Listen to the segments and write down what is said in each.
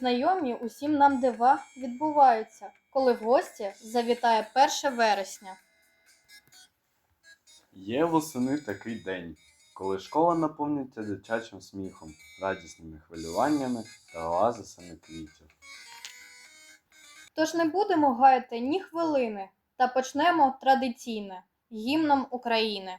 Знайомі усім нам дива відбуваються, коли в гості завітає 1 вересня. Є восени такий день, коли школа наповнюється дитячим сміхом, радісними хвилюваннями та оазисами квітів. Тож не будемо гаяти ні хвилини та почнемо традиційне гімном України.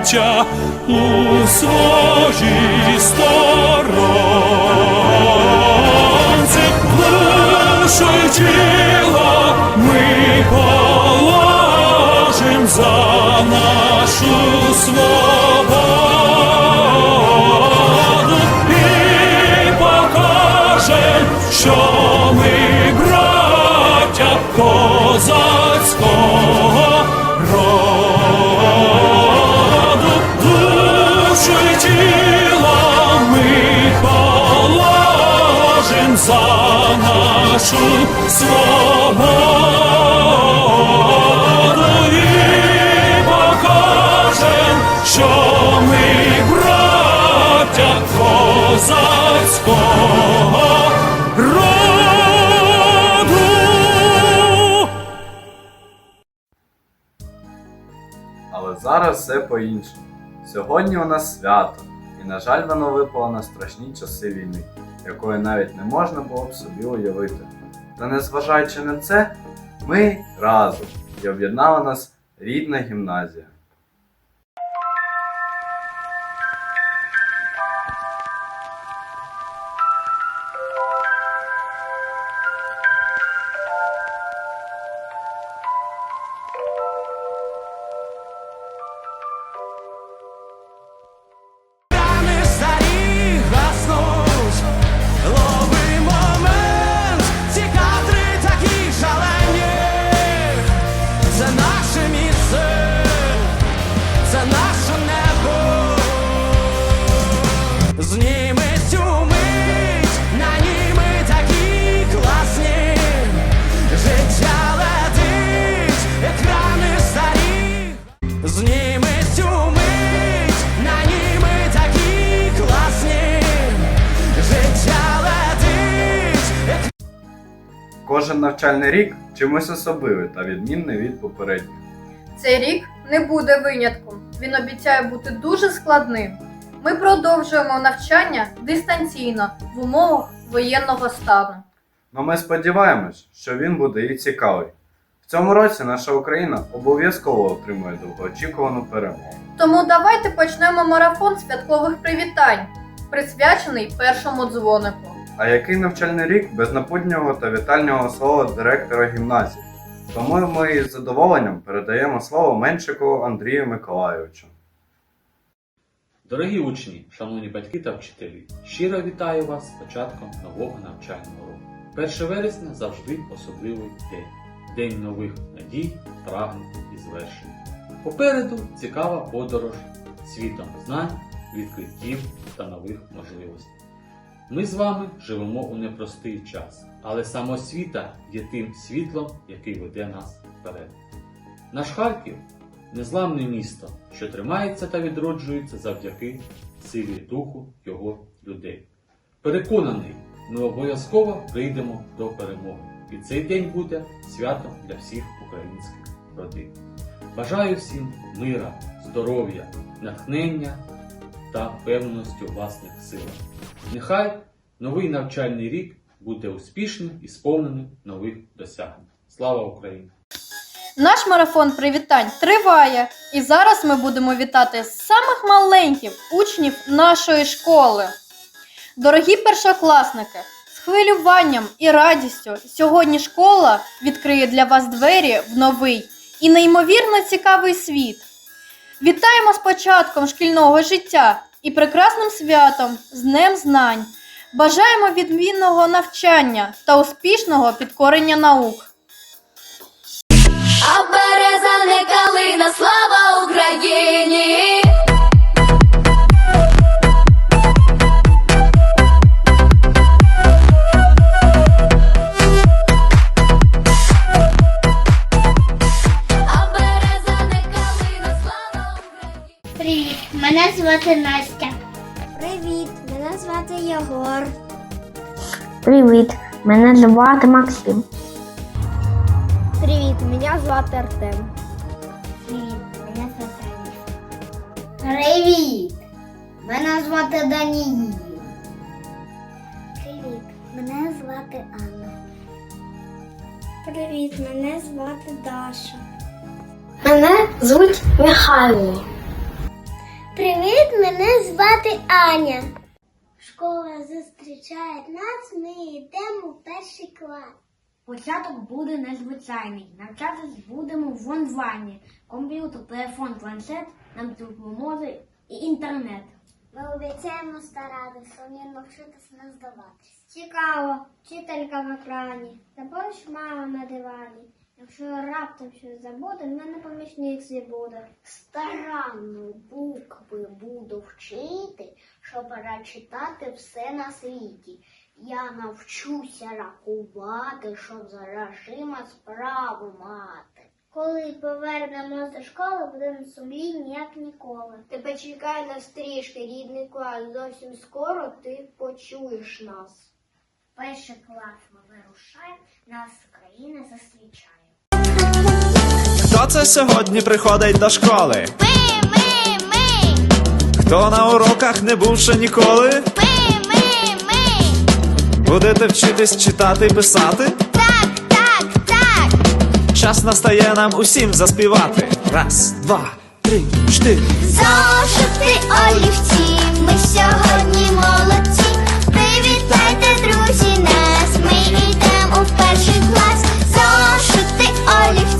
браття, у своїй сторонці, душу тіло ми положим за нашу свободу і покажем, що ми браття козацького за нашу свободу і покажем, що ми браття козацького роду. Але зараз все по-іншому. Сьогодні у нас свято, і, на жаль, воно випало на страшні часи війни, якої навіть не можна було б собі уявити. Та незважаючи на це, ми разом і об'єднала нас рідна гімназія. Кожен навчальний рік чимось особливий та відмінний від попередніх. Цей рік не буде винятком. Він обіцяє бути дуже складним. Ми продовжуємо навчання дистанційно в умовах воєнного стану. Но ми сподіваємось, що він буде і цікавий. В цьому році наша Україна обов'язково отримує довгоочікувану перемогу. Тому давайте почнемо марафон святкових привітань, присвячений першому дзвонику. А який навчальний рік без напутнього та вітального слова директора гімназії? Тому ми із задоволенням передаємо слово Меншику Андрію Миколайовичу. Дорогі учні, шановні батьки та вчителі, щиро вітаю вас з початком нового навчального року. 1 вересня завжди особливий день. День нових надій, прагнень і звершень. Попереду цікава подорож світом знань, відкриттів та нових можливостей. Ми з вами живемо у непростий час, але самосвіта є тим світлом, який веде нас вперед. Наш Харків незламне місто, що тримається та відроджується завдяки силі духу його людей. Переконаний, ми обов'язково прийдемо до перемоги, і цей день буде святом для всіх українських родин. Бажаю всім мира, здоров'я, натхнення та впевненості у власних силах. Нехай новий навчальний рік буде успішним і сповненим нових досягнень. Слава Україні! Наш марафон привітань триває, і зараз ми будемо вітати самих маленьких учнів нашої школи. Дорогі першокласники, з хвилюванням і радістю сьогодні школа відкриє для вас двері в новий і неймовірно цікавий світ. Вітаємо з початком шкільного життя і прекрасним святом з Днем Знань. Бажаємо відмінного навчання та успішного підкорення наук. А береза не калина, слава Україні! Мене звати Настя. Привіт, мене звати Єгор. Привіт, мене звати Максим. Привіт, мене звати Артем. Привіт, мене звати Аліса. Привіт, мене звати Даніїл. Привіт, мене звати Анна. Привіт, мене звати Даша. Мене звуть Михайло. Привіт, мене звати Аня. Школа зустрічає нас, ми йдемо в перший клас. Початок буде незвичайний. Навчатись будемо в онлайні. Комп'ютер, телефон, планшет нам допоможе і інтернет. Ми обіцяємо старатися, сумлінно вчитися не здаватись. Цікаво, вчителька в екрані, забудеш мама на дивані. Якщо раптом щось забуде, в мене помічник буде. Старанно букви буду вчити, щоб перечитати все на світі. Я навчуся рахувати, щоб за грошима справу мати. Коли повернемось до школи, будемо сумлінні, як ніколи. Тебе чекає на стрижки, рідний клас. Зовсім скоро ти почуєш нас. Перший клас ми вирушаємо, нас Україна зустрічає. Це сьогодні приходить до школи? Ми, ми, ми, Хто на уроках не був ще ніколи? ми, ми, ми. Будете вчитись читати і писати? Так, так, так. Час настає нам усім заспівати. Раз, два, три, чотири. Зошити олівці, ми сьогодні молодці. Привітайте, друзі, нас. Ми йдемо в перший клас. Зошити олівці,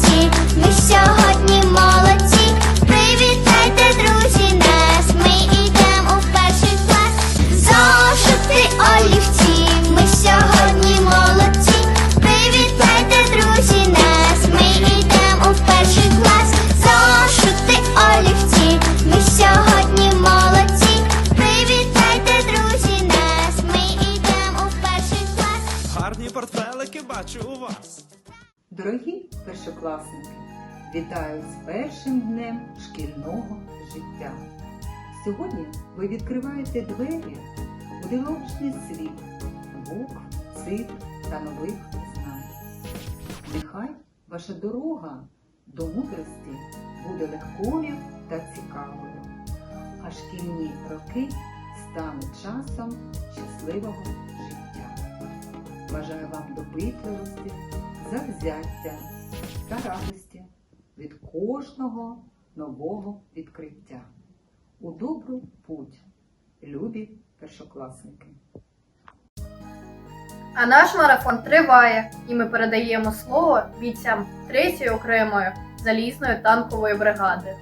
вітаю з першим днем шкільного життя. Сьогодні ви відкриваєте двері у дивовижний світ букв, цифр та нових знань. Нехай ваша дорога до мудрості буде легкою та цікавою, а шкільні роки стануть часом щасливого життя. Бажаю вам допитливості, завзяття та радості від кожного нового відкриття. У добру путь, любі першокласники! А наш марафон триває, і ми передаємо слово бійцям 3-ї окремої залізної танкової бригади.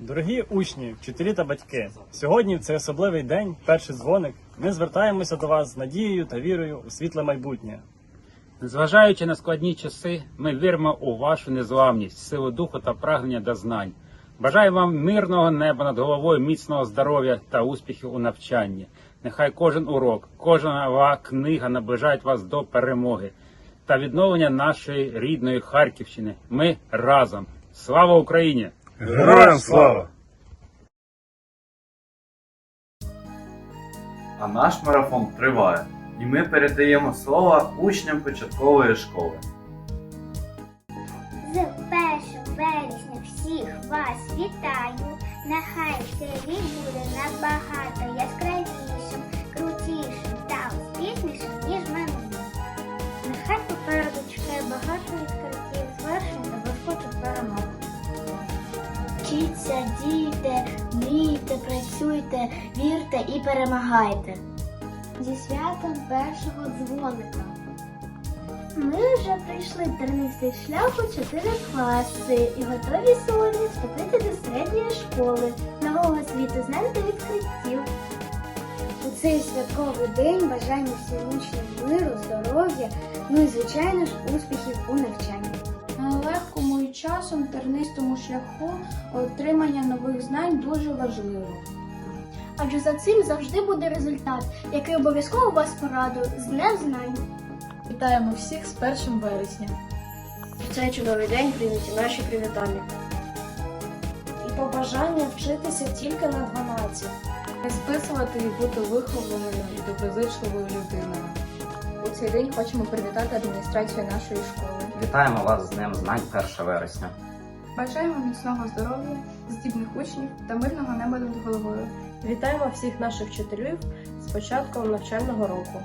Дорогі учні, вчителі та батьки, сьогодні в цей особливий день, перший дзвоник, ми звертаємося до вас з надією та вірою у світле майбутнє. Незважаючи на складні часи, ми віримо у вашу незламність, силу духу та прагнення до знань. Бажаю вам мирного неба над головою, міцного здоров'я та успіхів у навчанні. Нехай кожен урок, кожна книга наближають вас до перемоги та відновлення нашої рідної Харківщини. Ми разом. Слава Україні! Героям слава! А наш марафон триває, і ми передаємо слово учням початкової школи. З 1 вересня всіх вас вітаю. Нехай цей рік буде набагато яскравішим, крутішим та успішнішим, ніж минулий. Нехай попереду чекає багато відкриттів, звершень та блискучих перемог. Вчіться, дійте, мрійте, працюйте, вірте і перемагайте. Зі святом першого дзвоника. Ми вже пройшли тернистий шлях у 4 класи і готові сьогодні вступити до середньої школи, нового світу знань та відкриттів. У цей святковий день бажаємо всім учням миру, здоров'я, ну і звичайно ж успіхів у навчанні. На легкому і часом тернистому шляху отримання нових знань дуже важливо. Адже за цим завжди буде результат, який обов'язково вас порадує з Днем знань. Вітаємо всіх з 1 вересня. В цей чудовий день прийняті наші привітання. І побажання вчитися тільки на 12. Не списувати і бути вихованою і доброзичливою людиною. У цей день хочемо привітати адміністрацію нашої школи. Вітаємо вас з Днем Знань 1 вересня. Бажаємо міцного здоров'я, здібних учнів та мирного неба над головою. Вітаємо всіх наших вчителів з початком навчального року.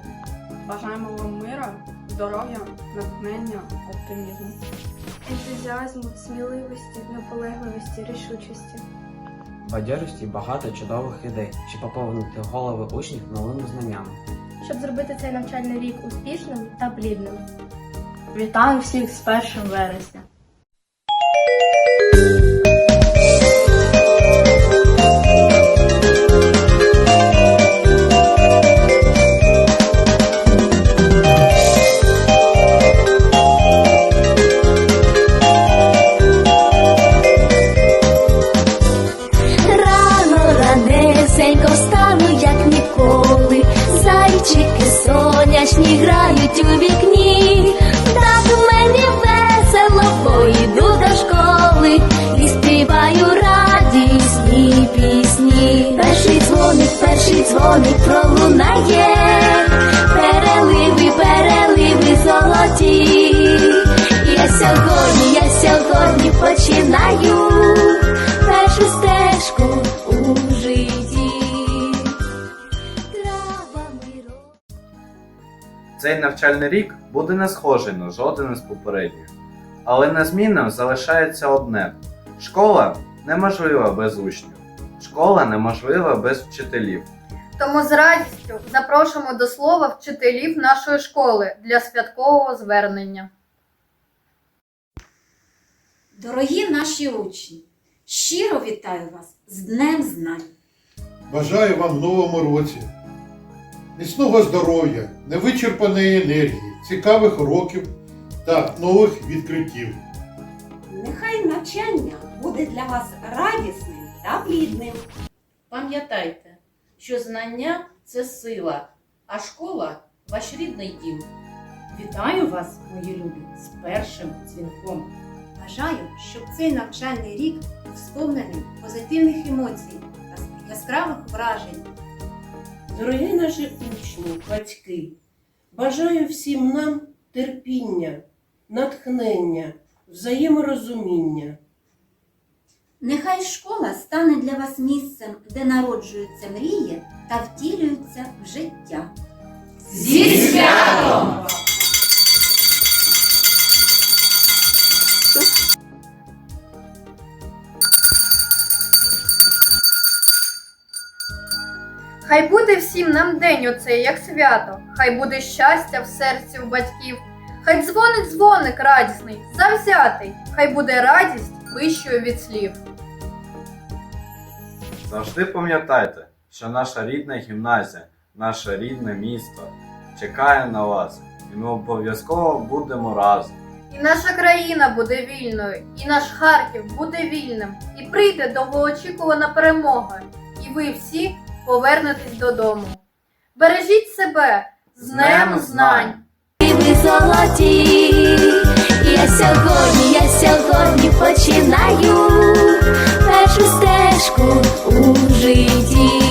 Бажаємо вам мира, здоров'я, натхнення, оптимізму. Ентузіазму, сміливості, наполегливості, рішучості. Бадьорості багато чудових ідей, щоб поповнити голови учнів новими знаннями. Щоб зробити цей навчальний рік успішним та плідним. Вітаю всіх з 1 вересня! Навчальний рік буде не схожий на жоден із попередніх. Але незмінним залишається одне: школа неможлива без учнів, школа неможлива без вчителів. Тому з радістю запрошуємо до слова вчителів нашої школи для святкового звернення. Дорогі наші учні, щиро вітаю вас з Днем Знань. Бажаю вам в новому році міцного здоров'я, невичерпаної енергії, цікавих уроків та нових відкриттів. Нехай навчання буде для вас радісним та плідним. Пам'ятайте, що знання це сила, а школа ваш рідний дім. Вітаю вас, мої любі, з першим дзвінком. Бажаю, щоб цей навчальний рік був сповнений позитивних емоцій та яскравих вражень. Дорогі наші учні, батьки, бажаю всім нам терпіння, натхнення, взаєморозуміння. Нехай школа стане для вас місцем, де народжуються мрії та втілюються в життя. Зі святом! Хай буде всім нам день оцей, як свято, хай буде щастя в серці у батьків, хай дзвонить дзвоник радісний, завзятий, хай буде радість вищою від слів. Завжди пам'ятайте, що наша рідна гімназія, наше рідне місто чекає на вас, і ми обов'язково будемо разом. І наша країна буде вільною, і наш Харків буде вільним, і прийде довгоочікувана перемога, і ви всі повернетесь додому. Бережіть себе з Днем знань! І золоті. Я сьогодні, я сьогодні починаю першу стежку у житті.